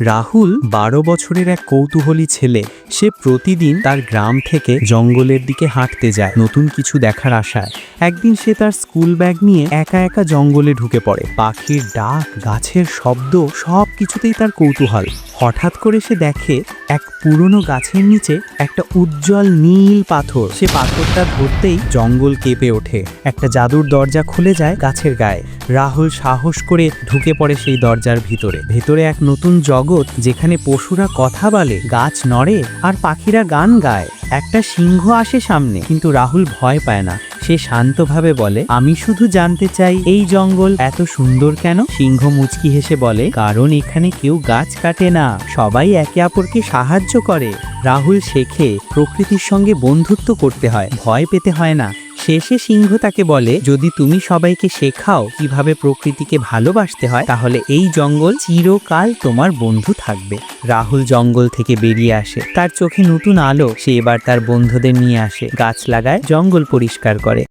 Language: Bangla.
রাহুল বারো বছরের এক কৌতূহলী ছেলে। সে প্রতিদিন তার গ্রাম থেকে জঙ্গলের দিকে হাঁটতে যায় নতুন কিছু দেখার আশায়। একদিন সে তার স্কুল ব্যাগ নিয়ে একা একা জঙ্গলে ঢুকে পড়ে। পাখির ডাক, গাছের শব্দ সব কিছুতেই তার কৌতূহল। হঠাৎ করে সে দেখে এক পুরনো গাছের নিচে একটা উজ্জ্বল নীল পাথর। সে পাথরটা ধরতেই জঙ্গল কেঁপে ওঠে। একটা জাদুর দরজা খুলে যায় গাছের গায়ে। রাহুল সাহস করে ঢুকে পড়ে সেই দরজার ভিতরে। ভেতরে এক নতুন জগৎ যেখানে পশুরা কথা বলে, গাছ নড়ে আর পাখিরা গান গায়। একটা সিংহ আসে সামনে, কিন্তু রাহুল ভয় পায় না। সে শান্তভাবে বলে, আমি শুধু জানতে চাই, এই জঙ্গল এত সুন্দর কেন? সিংহ মুচকি হেসে বলে, কারণ এখানে কেউ গাছ কাটে না, সবাই একে অপরকে সাহায্য করে। রাহুল শেখে প্রকৃতির সঙ্গে বন্ধুত্ব করতে হয়, ভয় পেতে হয় না। শেষে সিংহ তাকে বলে, যদি তুমি সবাইকে শেখাও কীভাবে প্রকৃতিকে ভালোবাসতে হয়, তাহলে এই জঙ্গল চিরকাল তোমার বন্ধু থাকবে রাহুল জঙ্গল থেকে বেরিয়ে আসে। তার চোখে নতুন আলো, সে এবার তার বন্ধুদের নিয়ে আসে। গাছ লাগায়, জঙ্গল পরিষ্কার করে।